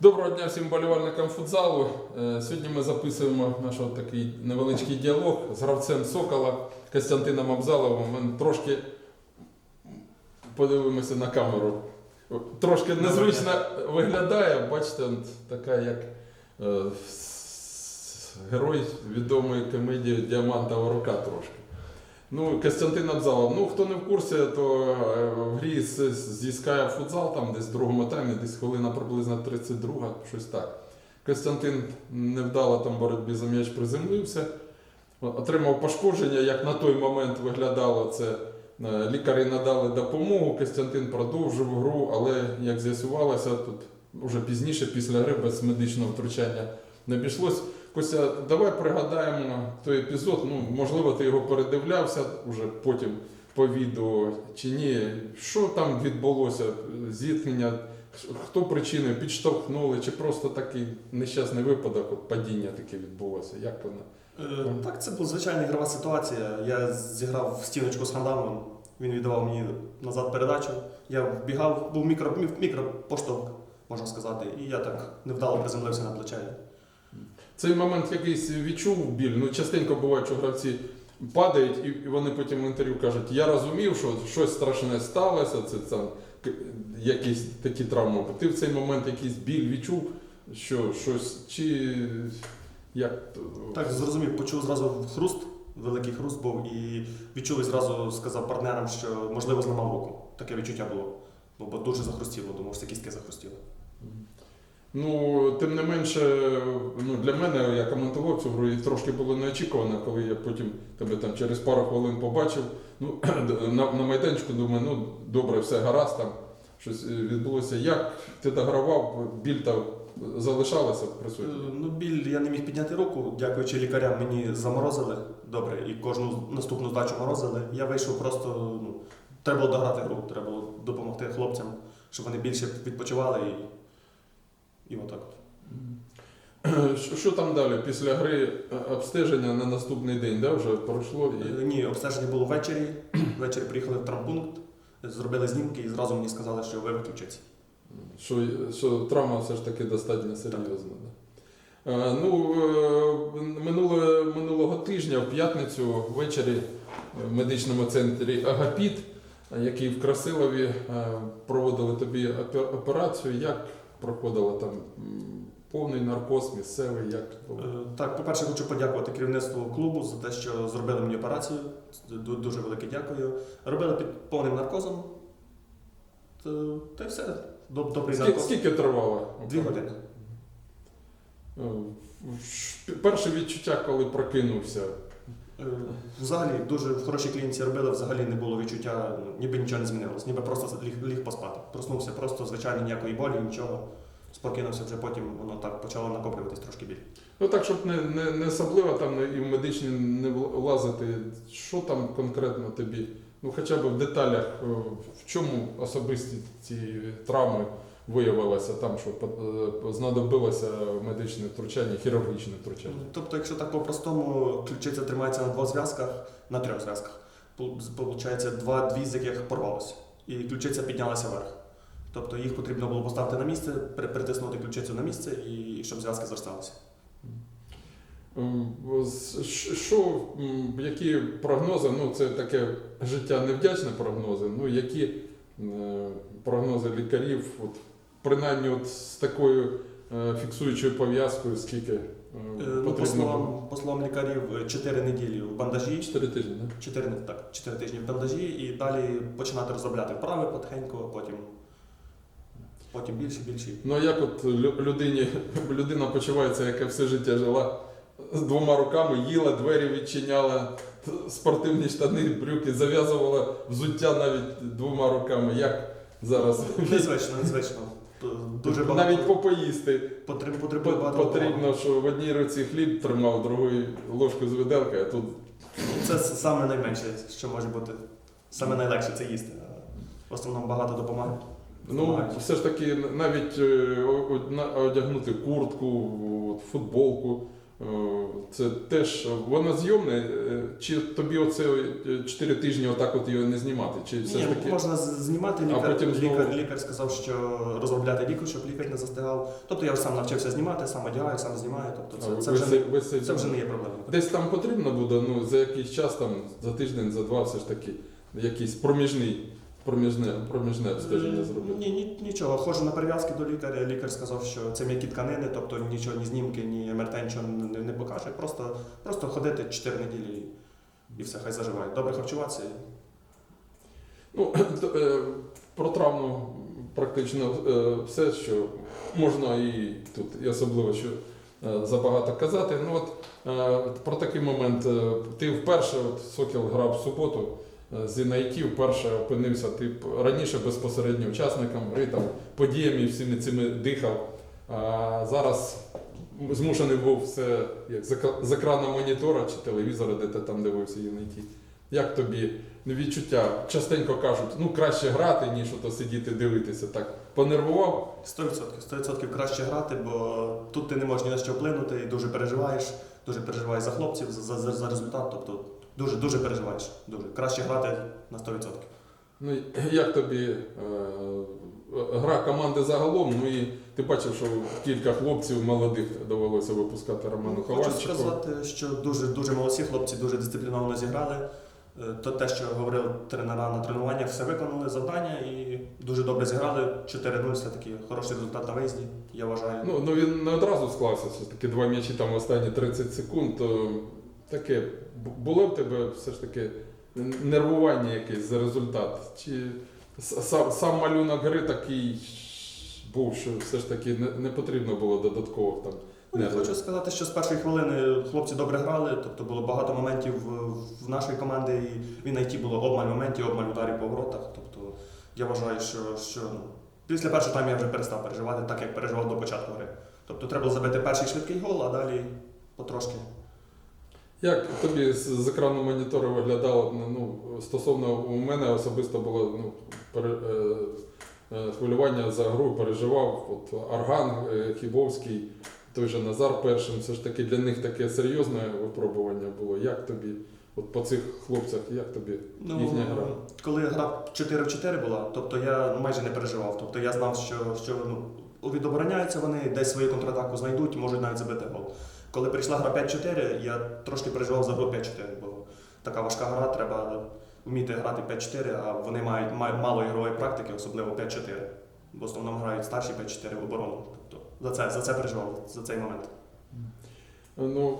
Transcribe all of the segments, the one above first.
Доброго дня всім болівальникам футзалу. Е, Сьогодні ми записуємо наш такий невеличкий діалог з гравцем Сокола Костянтином Абзаловим. Він трошки подивимося на камеру. Трошки незвично виглядає, бачите, така як е, герой відомої комедії Діамантова рука трошки. Ну, Костянтин Абзалов. Ну, хто не в курсі, то е, в грі зі Sky футзал, там десь в другому таймі, десь хвилина приблизно 32, щось так. Костянтин невдало там боротьбі за м'яч приземлився, отримав пошкодження, як на той момент виглядало це. Е, Лікарі надали допомогу, Костянтин продовжив гру, але як з'ясувалося, тут вже пізніше, після гри без медичного втручання не обійшлось. Костя, давай пригадаємо той епізод. Ну, можливо, ти його передивлявся вже потім по відео чи ні. Що там відбулося? Зіткнення? Хто причиною підштовхнули, чи просто такий нещасний випадок, от падіння таке відбулося? Як воно? Е, Так, це була звичайна ігрова ситуація. Я зіграв в стіночку з хандамом, він віддавав мені назад передачу. Я вбігав, був мікро, мікропоштовх, можна сказати, і я так невдало приземлився на плече. Цей момент якийсь відчув біль. Ну, частенько буває, що гравці падають, і вони потім в інтерв'ю кажуть, я розумів, що щось страшне сталося, це там якісь такі травми. Ти в цей момент якийсь біль відчув, що щось, чи як Так, зрозумів, почув зразу хруст, великий хруст був, і відчув і зразу сказав партнерам, що можливо зламав руку. Таке відчуття було. Бо, дуже захрустіло, думав, що захрустіли. Ну, тим не менше, ну, для мене я коментував цю гру і трошки було неочікувано, коли я потім тебе там через пару хвилин побачив. Ну, на, на майданчику думаю, ну добре, все гаразд там. Щось е, відбулося. Як ти догравав, біль там залишалася Е, присутня? Ну, біль я не міг підняти руку, дякуючи лікарям, мені заморозили добре, і кожну наступну здачу морозили. Я вийшов просто, ну, треба було дограти гру, треба було допомогти хлопцям, щоб вони більше відпочивали і, і отак. от. Що, що там далі? Після гри е, обстеження на наступний день, да, вже пройшло і. Е, Ні, обстеження було ввечері. Ввечері приїхали в травмпункт, зробили знімки і зразу мені сказали, що ви виключаться. Що, що травма все ж таки достатньо серйозна. Да. Е, ну, е, минулого, тижня, в п'ятницю, ввечері в медичному центрі Агапіт, який в Красилові проводили тобі операцію. Як проходила там повний наркоз, місцевий, як? Е, Так, по-перше, хочу подякувати керівництву клубу за те, що зробили мені операцію. Дуже велике дякую. Робили під повним наркозом. Та, й все. Доб- Добрий Скільки, наркоз. скільки тривало? Дві години. Е, Перше відчуття, коли прокинувся. Е, Взагалі, дуже в хорошій клініці робили, взагалі не було відчуття, ніби нічого не змінилось, ніби просто ліг, ліг поспати. Проснувся просто, звичайно, ніякої болі, нічого. Спокинувся вже потім, воно так почало накоплюватись трошки біль. Ну так, щоб не, не, не особливо там і в медичні не влазити, що там конкретно тобі, ну хоча б в деталях, е, в чому особисті ці травми виявилося там, що е, знадобилося медичне втручання, хірургічне втручання. Тобто, якщо так по-простому, ключиця тримається на двох зв'язках, на трьох зв'язках. Пол- Получається, два, дві з яких порвалося. І ключиця піднялася вверх. Тобто їх потрібно було поставити на місце, притиснути ключицю на місце і щоб зв'язки зросталися. Що, які прогнози, ну це таке життя невдячне прогнози, ну які е, прогнози лікарів, от, принаймні от з такою е, фіксуючою пов'язкою, скільки е, Ну, по потрібно було? словам, по словам лікарів, 4 неділі в бандажі, Чотири тижні, да? 4, так, 4 тижні в бандажі і далі починати розробляти вправи потихеньку, а потім, потім більше, більше. Ну а як от людині, людина почувається, яка все життя жила з двома руками, їла, двері відчиняла, спортивні штани, брюки, зав'язувала взуття навіть двома руками. Як зараз Незвично, незвично. Дуже багато навіть попоїсти. потреб- потребує багато. Потрібно, що в одній руці хліб тримав, другою ложку з виделкою, а тут Це саме найменше, що може бути. Саме найлегше це їсти. В основному багато допомагає. ну все ж таки навіть е, одягнути куртку, футболку. Е, це теж воно зйомне, е, чи тобі оце 4 тижні отак от його не знімати? Чи все Ні, таки. можна знімати. А Лікар, потім знову- лікар, лікар сказав, що розробляти ліку, щоб лікар не застигав. Тобто я сам навчився знімати, сам одягаю, сам знімаю. Тобто це, це, ви вже, це- не, ви це це вже не є проблемою. Десь там потрібно буде, ну, за якийсь час, там, за тиждень, за два, все ж таки, якийсь проміжний, проміжне, проміжне обстеження зробити. Ні, ні, нічого. Ходжу на перев'язки до лікаря. Лікар сказав, що це м'які тканини, тобто нічого, ні знімки, ні МРТ нічого не, не покаже. Просто, просто ходити 4 неділі і, все, хай заживає. Добре харчуватися. Ну, е, про травму практично е, все, що можна і тут, і особливо, що е, забагато казати. Ну от про такий момент. Ти вперше, от Сокіл грав в суботу з Інайті, вперше опинився ти раніше безпосередньо учасником гри, там, подіями всіми цими дихав. А зараз змушений був все як з екрану монітора чи телевізора, де ти там дивився Юнайті. Як тобі відчуття? Частенько кажуть, ну краще грати, ніж ото сидіти дивитися. Так понервував. 100%, 100% краще грати, бо тут ти не можеш ні на що вплинути і дуже переживаєш, дуже переживаєш за хлопців, за, за, за результат. Тобто дуже, дуже переживаєш. Дуже. Краще грати на 100%. Ну як тобі е, гра команди загалом? Ну і ти бачив, що кілька хлопців молодих довелося випускати Роману Ну, Хочу сказати, що дуже, дуже молодці хлопці, дуже дисципліновано зіграли. Е, То те, що говорив тренера на тренуваннях, все виконали завдання і дуже добре зіграли. 4-0 все таки хороший результат на виїзді, я вважаю. Ну, ну він не одразу склався, все ж таки два м'ячі там останні 30 секунд. То таке було в тебе все ж таки нервування якесь за результат? Чи сам, сам малюнок гри такий був, що все ж таки не, не потрібно було додатково там Ну, я хочу сказати, що з першої хвилини хлопці добре грали, тобто було багато моментів в- нашої команди, і в Інайті було обмаль моментів, обмаль ударів по воротах. Тобто я вважаю, що, що ну, після першого тайму я вже перестав переживати, так як переживав до початку гри. Тобто треба було забити перший швидкий гол, а далі потрошки. Як тобі з, екрану монітору виглядало? ну, Ну, стосовно у мене особисто було ну, пере, е, е, хвилювання за гру, переживав. От Арган, е, Хібовський, той же Назар першим. Все ж таки для них таке серйозне випробування було. Як тобі, от по цих хлопцях, як тобі Ну, їхня гра? коли гра 4 в 4 була, тобто я майже не переживав. Тобто я знав, що, що ну, відобороняються вони, десь свою контратаку знайдуть, можуть навіть забити гол. Коли прийшла гра 5-4, я трошки переживав за гру 5-4, бо така важка гра, треба вміти грати 5-4, а вони мають, мають мало ігрової практики, особливо 5-4. В основному грають старші 5-4 в оборону. Тобто за це, за це переживав, за цей момент. Ну,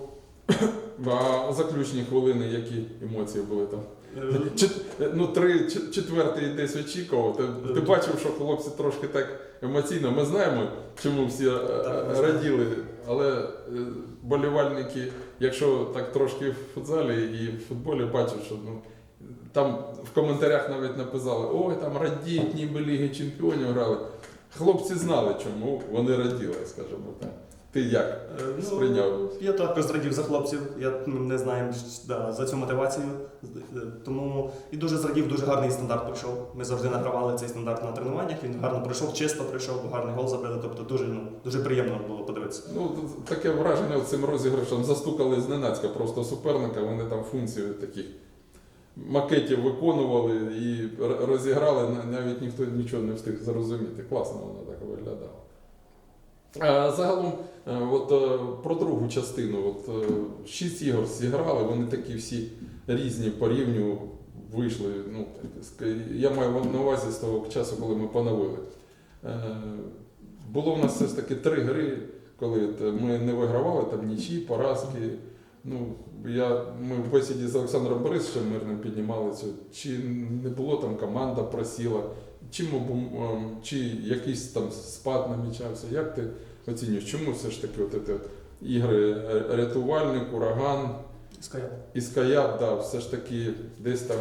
а заключні хвилини, які емоції були там? Е, Чет- ну, три, четвертий десь очікував. Ти, ти бачив, що хлопці трошки так емоційно. Ми знаємо, чому всі е, Так, раділи. Але е, болівальники, якщо так трошки в футзалі і в футболі бачать, що ну, там в коментарях навіть написали, ой, там радіють, ніби Ліги Чемпіонів грали. Хлопці знали, чому вони раділи, скажімо так. Ти як Е, сприйняв? Я також зрадів за хлопців. Я ну, не знаю да, за цю мотивацію. Е, Тому і дуже зрадів, дуже гарний стандарт пройшов. Ми завжди награвали цей стандарт на тренуваннях. Він гарно пройшов, чисто пройшов, гарний гол забили. Тобто дуже, ну, дуже приємно було подивитися. Ну, таке враження цим розіграшем застукали зненацька просто суперника, вони там функції таких макетів виконували і розіграли, на- навіть ніхто нічого не встиг зрозуміти. Класно воно так виглядало. Загалом, е, от е, про другу частину, от е, шість ігор зіграли, вони такі всі різні по рівню вийшли. Ну, я маю на увазі з того часу, коли ми поновили. Було в нас все ж таки три гри, коли ми не вигравали там нічі, поразки. Ну, я, ми в бесіді з Олександром Борисовичем мирним піднімали цю, чи не було там команда просіла, чи, мабу- ем, чи якийсь там спад намічався. Як ти оцінюєш, чому все ж таки от це ігри е, рятувальник, ураган, і Скаяп, да, все ж таки десь там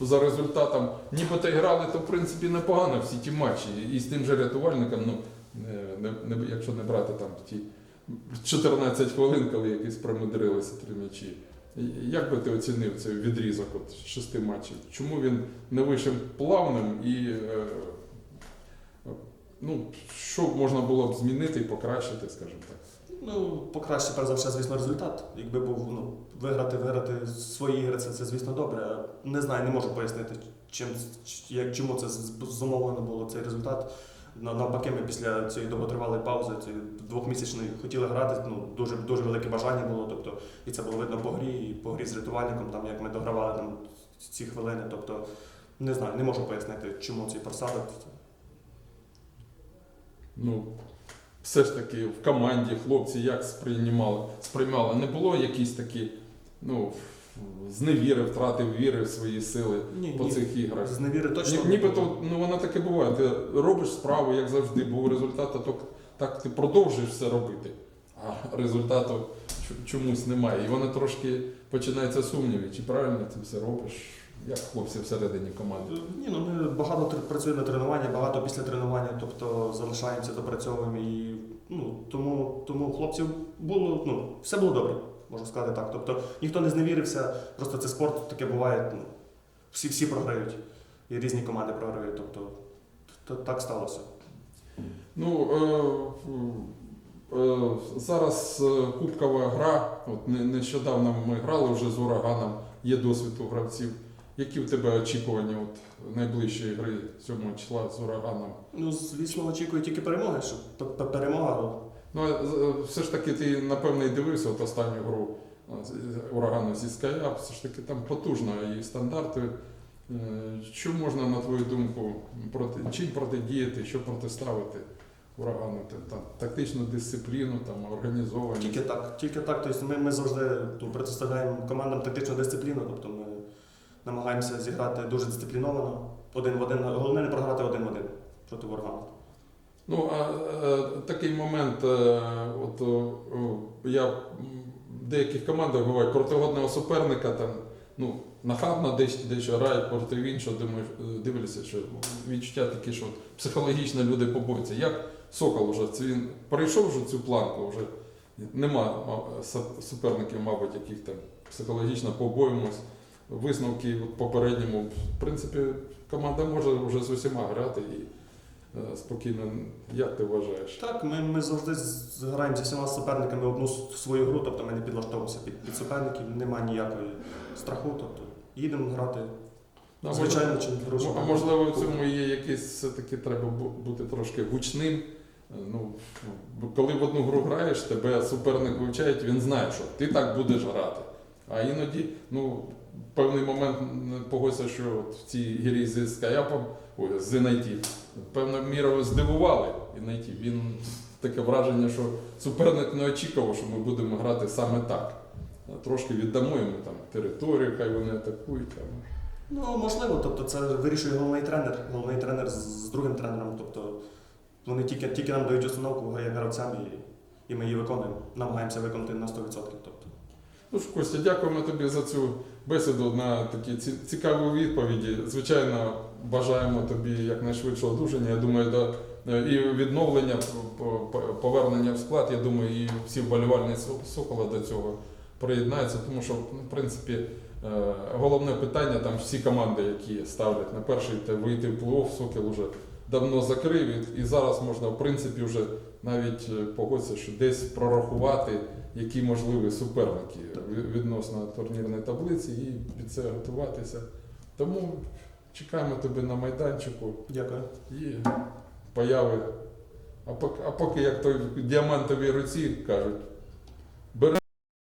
за результатом, нібито грали, то в принципі непогано всі ті матчі. І з тим же рятувальником, ну, не, не, не, якщо не брати там ті 14 хвилин, коли якісь промудрилися три м'ячі. Як би ти оцінив цей відрізок от шести матчів? Чому він не вийшов плавним і е, ну, що можна було б змінити і покращити, скажімо так. Ну, покраще, перш за все, звісно, результат. Якби був ну, виграти, виграти свої ігри, це, це звісно добре. Не знаю, не можу пояснити, чим, чому це зумовлено було цей результат. На- Навпаки, ми після цієї довготривалої паузи, цієї двохмісячної, хотіли грати. Ну, дуже, дуже велике бажання було. Тобто, і це було видно по грі, і по грі з рятувальником, там, як ми догравали там, ці хвилини. Тобто, не знаю, не можу пояснити, чому цей просадок. Ну, все ж таки в команді хлопці як сприймали, сприймали. Не було якісь такі, ну, зневіри, втрати віри в свої сили Ні, по ні. цих іграх. З невіри точно. Ні, нібито, ну воно таке буває. Ти робиш справу, як завжди, був результат, а то так ти продовжуєш все робити, а результату чомусь немає. І воно трошки починається сумніви, чи правильно ти все робиш, як хлопці всередині команди. Ні, ну ми багато працюємо на тренуванні, багато після тренування, тобто залишаємося, допрацьовуємо і ну тому, тому хлопців було ну все було добре, можу сказати так. Тобто ніхто не зневірився, просто це спорт, таке буває. Ну, всі всі програють, і різні команди програють. Тобто т- так сталося. Ну, е, е, зараз е, кубкова гра. От нещодавно ми грали вже з ураганом, є досвід у гравців. Які в тебе очікування от, найближчої гри 7 числа з ураганом? Ну звісно, очікую тільки перемоги, щоб п- перемога. Ну, е, все ж таки, ти напевно і дивився от останню гру е, з урагану зі Ская, все ж таки там потужно і стандарти. Е, Що можна, на твою думку, проти, чим протидіяти, що протиставити урагану? Там, тактичну дисципліну, там, організованість. Тільки так, тільки так. Тобто ми, ми завжди ну, протиставляємо командам тактичну дисципліну, тобто ми намагаємося зіграти дуже дисципліновано, один в один. Головне не програти один в один проти ворогана. Ну, а е, такий момент, е, от е, я в деяких командах буває крутогодного суперника там, ну, нахабно дещо, дещо грають проти іншого, думаю, дивляться, що відчуття такі, що психологічно люди побоюються. Як Сокол вже він пройшов вже цю планку, вже нема суперників, мабуть, яких там психологічно побоїмось. Висновки попередньому, в принципі, команда може вже з усіма грати і спокійно. Як ти вважаєш? Так, ми, ми завжди граємо зі всіма суперниками одну свою гру, тобто ми не підлаштовуємося під, під суперників, немає ніякої страху. Тобто їдемо грати, Ну, а звичайно, чи гру. можливо, а можливо, в цьому є якийсь все-таки треба бути трошки гучним. Е, Ну, коли в одну гру граєш, тебе суперник вивчає, він знає, що ти так будеш грати. А іноді, ну, певний момент погодься, що от в цій грі зі Скаяпом, ой, з NIT, певною мірою здивували NIT. Він таке враження, що суперник не очікував, що ми будемо грати саме так. Трошки віддамо йому там територію, хай вони атакують. Ну, можливо, тобто це вирішує головний тренер, головний тренер з другим тренером. Тобто вони тільки, тільки нам дають установку як гравцям і, і ми її виконуємо. Намагаємося виконати на 100%. Тобто. Ну ж, Костя, дякуємо тобі за цю бесіду на такі цікаві відповіді. Звичайно, бажаємо тобі якнайшвидшого одужання. Я думаю, до і відновлення, по- по- повернення в склад. Я думаю, і всі вболівальні Сокола до цього приєднаються, тому що, ну, в принципі, е, головне питання там всі команди, які ставлять на перший та вийти в плей-офф, Сокіл вже давно закрив, і- зараз можна, в принципі, вже навіть е, погодитися, що десь прорахувати, які можливі суперники відносно турнірної таблиці і під це готуватися. Тому чекаємо тебе на майданчику Дякую. і появи. А поки, а поки як той в діамантовій руці кажуть,